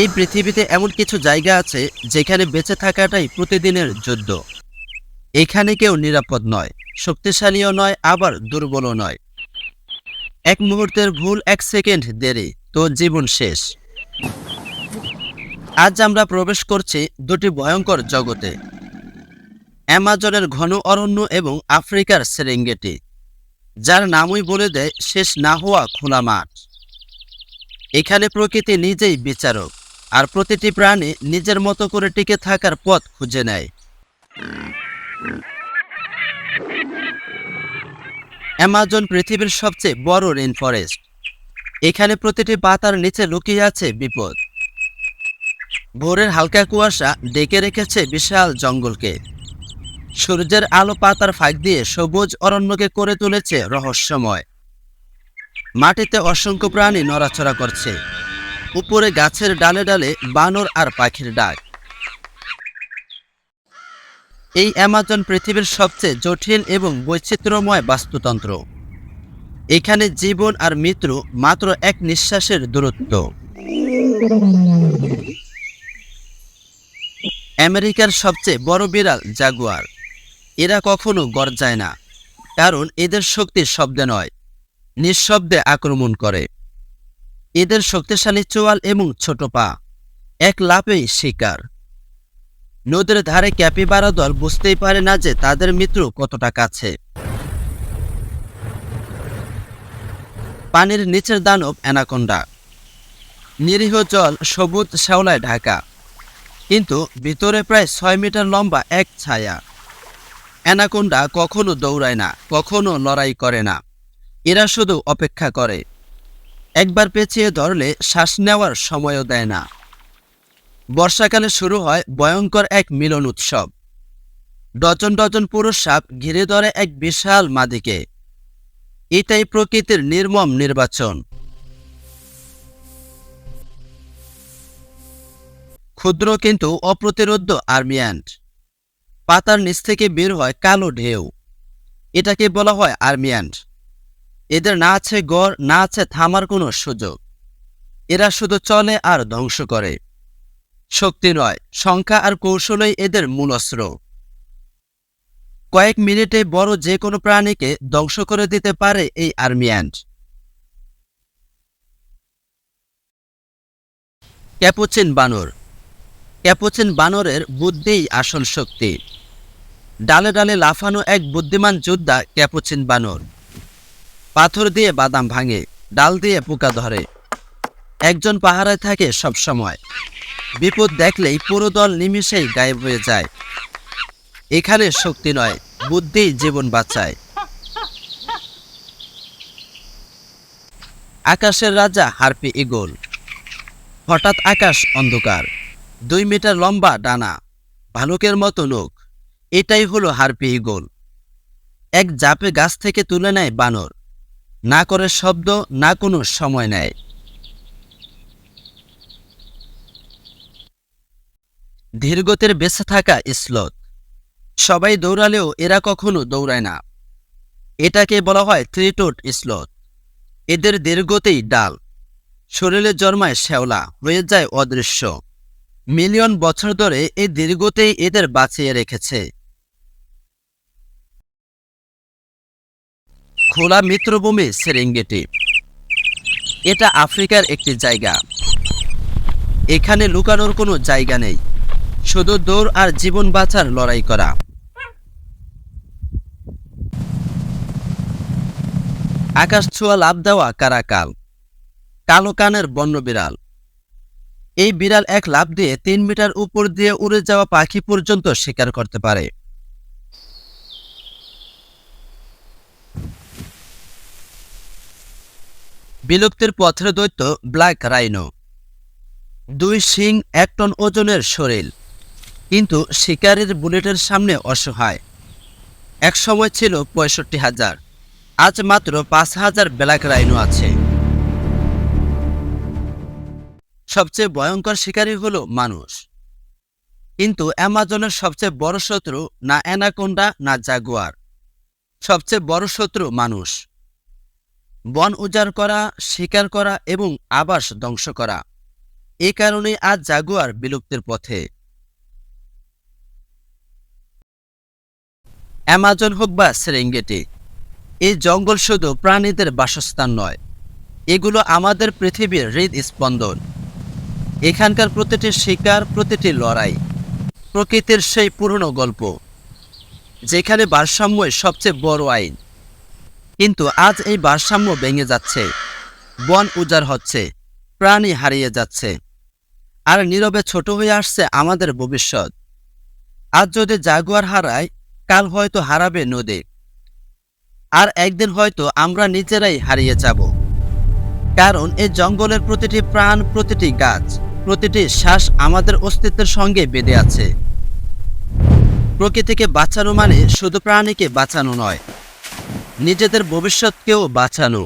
এই পৃথিবীতে এমন কিছু জায়গা আছে যেখানে বেঁচে থাকাটাই প্রতিদিনের যুদ্ধ। এখানে কেউ নিরাপদ নয়, শক্তিশালীও নয়, আবার দুর্বলও নয়। এক মুহূর্তের ভুল, এক সেকেন্ড দেরি, তো জীবন শেষ। আজ আমরা প্রবেশ করছি দুটি ভয়ঙ্কর জগতে। অ্যামাজনের ঘন অরণ্য এবং আফ্রিকার সেরেঙ্গেটি, যার নামই বলে দেয় শেষ না হওয়া খোলা মাঠ। এখানে প্রকৃতি নিজেই বিচারক। আর প্রতিটি প্রাণী নিজের মতো করে টিকে থাকার পথ খুঁজে নেয়। অ্যামাজন পৃথিবীর সবচেয়ে বড় রেন ফরেস্ট এখানে প্রতিটি পাতার নিচে লুকিয়ে আছে বিপদ। ভোরের হালকা কুয়াশা ডেকে রেখেছে বিশাল জঙ্গলকে। সূর্যের আলো পাতার ফাঁক দিয়ে সবুজ অরণ্যকে করে তুলেছে রহস্যময়। মাটিতে অসংখ্য প্রাণী নড়াচড়া করছে। উপরে গাছের ডালে ডালে বানর আর পাখির ডাক। এই অ্যামাজন পৃথিবীর সবচেয়ে জটিল এবং বৈচিত্র্যময় বাস্তুতন্ত্র। এখানে জীবন আর মৃত্যু মাত্র এক নিঃশ্বাসের দূরত্ব। আমেরিকার সবচেয়ে বড় বিড়াল জাগুয়ার। এরা কখনো গর্জায় না, কারণ এদের শক্তি শব্দে নয়, নিঃশব্দে আক্রমণ করে। এদের শক্তিশালী চোয়াল এবং ছোট পা। এক লাফেই শিকার। নদীর ধারে ক্যাপিবারা দল বুঝতেই পারে না যে তাদের মিত্র কতটা কাছে। পানির নিচের দানব অ্যানাকোন্ডা। নিরীহ জল সবুজ শ্যাওলায় ঢাকা, কিন্তু ভিতরে প্রায় ছয় মিটার লম্বা এক ছায়া। অ্যানাকোন্ডা কখনো দৌড়ায় না, কখনো লড়াই করে না। এরা শুধু অপেক্ষা করে। একবার পেঁচিয়ে ধরলে শ্বাস নেওয়ার সময়ও দেয় না। বর্ষাকালে শুরু হয় ভয়ঙ্কর এক মিলন উৎসব। ডজন ডজন পুরুষ সাপ ঘিরে ধরে এক বিশাল মাদিকে। এটাই প্রকৃতির নির্মম নির্বাচন। ক্ষুদ্র কিন্তু অপ্রতিরোধ্য আর্মিয়ান্ট পাতার নিচ থেকে বের হয় কালো ঢেউ। এটাকে বলা হয় আর্মিয়ান্ট এদের না আছে গড়, না আছে থামার কোনো সুযোগ। এরা শুধু চলে আর ধ্বংস করে। শক্তি নয়, সংখ্যা আর কৌশলই এদের মূল অস্ত্র কয়েক মিনিটে বড় যে কোনো প্রাণীকে ধ্বংস করে দিতে পারে এই আর্মিয়ান্ট ক্যাপুচিন বানর। ক্যাপুচিন বানরের বুদ্ধিই আসল শক্তি। ডালে ডালে লাফানো এক বুদ্ধিমান যোদ্ধা ক্যাপুচিন বানর। পাথর দিয়ে বাদাম ভাঙে, ডাল দিয়ে পোকা ধরে। একজন পাহারায় থাকে সবসময় বিপদ দেখলেই পুরো দল নিমিষেই গায়েব হয়ে যায়। এখানে শক্তি নয়, বুদ্ধি জীবন বাঁচায়। আকাশের রাজা হারপি ইগল হঠাৎ আকাশ অন্ধকার। দুই মিটার লম্বা ডানা, ভালুকের মতো লোক। এটাই হলো হারপি ইগল এক জাপে গাছ থেকে তুলে নেয় বানর। না করে শব্দ, না কোনো সময় নেয়। ধীরগতির বেঁচে থাকা স্লথ। সবাই দৌড়ালেও এরা কখনো দৌড়ায় না। এটাকে বলা হয় থ্রিটোট স্লথ। এদের দীর্ঘতেই ডাল। শরীরে জন্মায় শ্যাওলা হয়ে যায় অদৃশ্য। মিলিয়ন বছর ধরে এই দীর্ঘতেই এদের বাঁচিয়ে রেখেছে। খোলা মিত্রভূমি সেরেঙ্গেটি। এটা আফ্রিকার একটি জায়গা। এখানে লুকানোর কোনো জায়গা নেই। শুধু দৌড় আর জীবন বাঁচার লড়াই করা। আকাশ ছোঁয়া লাভ দেওয়া কারাকাল। কালো কানের বন্য বিড়াল। এই বিড়াল এক লাভ দিয়ে তিন মিটার উপর দিয়ে উড়ে যাওয়া পাখি পর্যন্ত শিকার করতে পারে। বিলুপ্তির পথের দৈত্য ব্ল্যাক রাইনো। দুই শিং এক টন ওজনের শরীর কিন্তু শিকারের বুলেটের সামনে অসহায়। এক সময় ছিল পঁয়ষট্টি হাজার, আজ মাত্র পাঁচ হাজার ব্ল্যাক রাইনো আছে। সবচেয়ে ভয়ঙ্কর শিকারী হলো মানুষ। কিন্তু অ্যামাজনের সবচেয়ে বড় শত্রু না অ্যানাকোন্ডা না জাগুয়ার। সবচেয়ে বড় শত্রু মানুষ। বন উজাড় করা, শিকার করা এবং আবাস ধ্বংস করা। এ কারণে আজ জাগুয়ার বিলুপ্তির পথে। অ্যামাজন হোক বা সেরেঙ্গেটি, এই জঙ্গল শুধু প্রাণীদের বাসস্থান নয়, এগুলো আমাদের পৃথিবীর হৃদস্পন্দন। এখানকার প্রতিটি শিকার, প্রতিটি লড়াই, প্রকৃতির সেই পুরনো গল্প, যেখানে ভারসাম্যই সবচেয়ে বড় আইন। কিন্তু আজ এই ভারসাম্য ভেঙে যাচ্ছে। বন উজাড় হচ্ছে, প্রাণী হারিয়ে যাচ্ছে। আর নীরবে ছোট হয়ে আসছে আমাদের ভবিষ্যৎ। আজ যদি জাগুয়ার হারায়, কাল হয়তো হারাবে নদী। আর একদিন হয়তো আমরা নিজেরাই হারিয়ে যাব। কারণ এই জঙ্গলের প্রতিটি প্রাণ, প্রতিটি গাছ, প্রতিটি শ্বাস আমাদের অস্তিত্বের সঙ্গে বেঁধে আছে। প্রকৃতিকে বাঁচানো মানে শুধু প্রাণীকে বাঁচানো নয় নিজেদের ভবিষ্যৎকেও বাঁচানো।